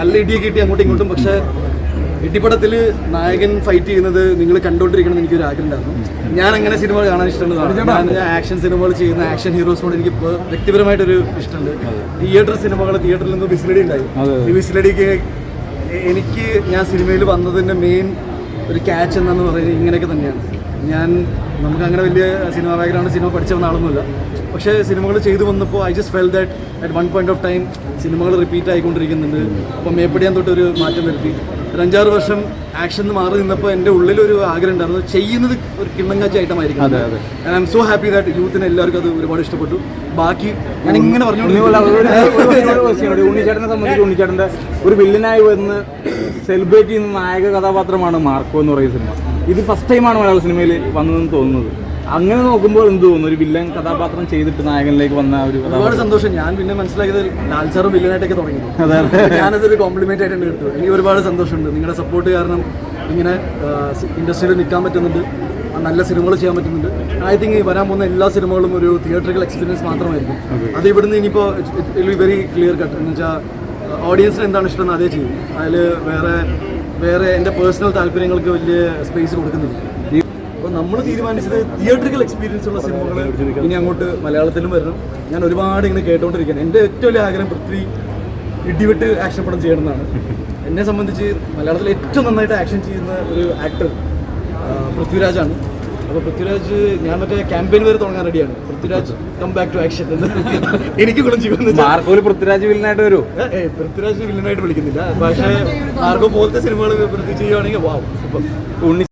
നല്ല ഇടിയൊക്കെ കിട്ടി അങ്ങോട്ടും ഇങ്ങോട്ടും. പക്ഷേ ഇടിപ്പടത്തിൽ നായകൻ ഫൈറ്റ് ചെയ്യുന്നത് നിങ്ങൾ കണ്ടുകൊണ്ടിരിക്കണം എനിക്കൊരു ആഗ്രഹം ഉണ്ടായിരുന്നു ഞാൻ അങ്ങനെ സിനിമകൾ കാണാൻ ഇഷ്ടമുള്ളതാണ് ഞാൻ ഞാൻ ആക്ഷൻ സിനിമകൾ ചെയ്യുന്ന ആക്ഷൻ ഹീറോസിനോട് എനിക്ക് ഇപ്പോൾ വ്യക്തിപരമായിട്ടൊരു ഇഷ്ടമുണ്ട്. തിയേറ്റർ സിനിമകൾ തിയേറ്ററിൽ നിന്ന് വിസിലടി ഉണ്ടായി. ഈ വിസിലടിക്ക് എനിക്ക് ഞാൻ സിനിമയിൽ വന്നതിന്റെ മെയിൻ ഒരു ക്യാച്ച് എന്നു പറയുന്നത് ഇങ്ങനെയൊക്കെ തന്നെയാണ്. ഞാൻ നമുക്ക് അങ്ങനെ വലിയ സിനിമ ബാക്ക്ഗ്രൗണ്ട് സിനിമ പഠിച്ച വന്ന ആളൊന്നുമില്ല. പക്ഷേ സിനിമകൾ ചെയ്തു വന്നപ്പോൾ I just felt that at one point of time സിനിമകൾ റിപ്പീറ്റ് ആയിക്കൊണ്ടിരിക്കുന്നുണ്ട്. അപ്പോൾ മേപ്പടിയാൻ ഒരു മാറ്റം വരുത്തി. ഒരു അഞ്ചാറ് വർഷം ആക്ഷൻ മാറി നിന്നപ്പോൾ എന്റെ ഉള്ളിലൊരു ആഗ്രഹം ഉണ്ടായിരുന്നു. ചെയ്യുന്നത് ഒരു കിണ്ണങ്കാച്ചി ഐറ്റമായിരിക്കും I am so happy that യൂത്തിന് എല്ലാവർക്കും അത് ഒരുപാട് ഇഷ്ടപ്പെട്ടു. ബാക്കി ഞാൻ ഇങ്ങനെ പറഞ്ഞു ഉണ്ണിച്ചേട്ടനെ സംബന്ധിച്ച് ഉണ്ണിച്ചേട്ടന്റെ ഒരു വില്ലനായി വന്ന് സെലിബ്രേറ്റ് ചെയ്യുന്ന നായക കഥാപാത്രമാണ് മാർക്കോ എന്ന് പറയുന്ന സിനിമ. ഇത് ഫസ്റ്റ് ടൈമാണ് മലയാള സിനിമയിൽ വന്നതെന്ന് തോന്നുന്നത്. അങ്ങനെ നോക്കുമ്പോൾ എന്ത് തോന്നുന്നു? ഒരു വില്ലൻ കഥാപാത്രം ചെയ്തിട്ട് നായകനിലേക്ക് വന്ന ഒരു ഒരുപാട് സന്തോഷം. ഞാൻ പിന്നെ മനസ്സിലാക്കിയത് ലാൽസാറും വില്ലനായിട്ടൊക്കെ തുടങ്ങി ഞാനതൊരു കോംപ്ലിമെന്റ് ആയിട്ട് തന്നെ എടുത്തു എനിക്ക് ഒരുപാട് സന്തോഷമുണ്ട്. നിങ്ങളുടെ സപ്പോർട്ട് കാരണം ഇങ്ങനെ ഇൻഡസ്ട്രിയിൽ നിൽക്കാൻ പറ്റുന്നുണ്ട്. നല്ല സിനിമകൾ ചെയ്യാൻ പറ്റുന്നുണ്ട്. ഐ തിങ്ക് ഈ വരാൻ പോകുന്ന എല്ലാ സിനിമകളും ഒരു തിയേറ്ററിക്കൽ എക്സ്പീരിയൻസ് മാത്രമായിരിക്കും. അത്. ഇവിടുന്ന് ഇനിയിപ്പോൾ ഇറ്റ് വെരി ക്ലിയർ കട്ട് എന്ന് വെച്ചാൽ ഓഡിയൻസിന് എന്താണ് ഇഷ്ടം എന്ന് അതേ ചെയ്യും. അതിൽ വേറെ വേറെ എന്റെ പേഴ്സണൽ താല്പര്യങ്ങൾക്ക് വലിയ സ്പേസ് കൊടുക്കുന്നില്ല. അപ്പോൾ നമ്മൾ തീരുമാനിച്ചത് തിയേറ്ററിക്കൽ എക്സ്പീരിയൻസ് ഉള്ള സിനിമകൾ ഇനി അങ്ങോട്ട് മലയാളത്തിലും വരണം. ഞാൻ ഒരുപാട് ഇങ്ങനെ കേട്ടുകൊണ്ടിരിക്കുകയാണ് എന്റെ ഏറ്റവും വലിയ ആഗ്രഹം പൃഥ്വി ഇടിവിട്ട് ആക്ഷൻ പടം ചെയ്യണമെന്നാണ്. എന്നെ സംബന്ധിച്ച് മലയാളത്തിൽ ഏറ്റവും നന്നായിട്ട് ആക്ഷൻ ചെയ്യുന്ന ഒരു ആക്ടർ പൃഥ്വിരാജാണ് അപ്പോൾ പൃഥ്വിരാജ് ഞാൻ മറ്റേ ക്യാമ്പയിൻ വരെ തുടങ്ങാൻ റെഡിയാണ് Prithviraj come back to action എന്ന് എനിക്ക് ഗുണം ചെയ്യുമെന്ന് പൃഥ്വിരാജ് വില്ലനായിട്ട് വരും. പൃഥ്വിരാജ് വില്ലനായിട്ട് വിളിക്കുന്നില്ല. പക്ഷേ ആർക്കും പോലത്തെ സിനിമകൾ പൃഥ്വി ചെയ്യുവാണെങ്കിൽ വാവ് ഉണ്ണി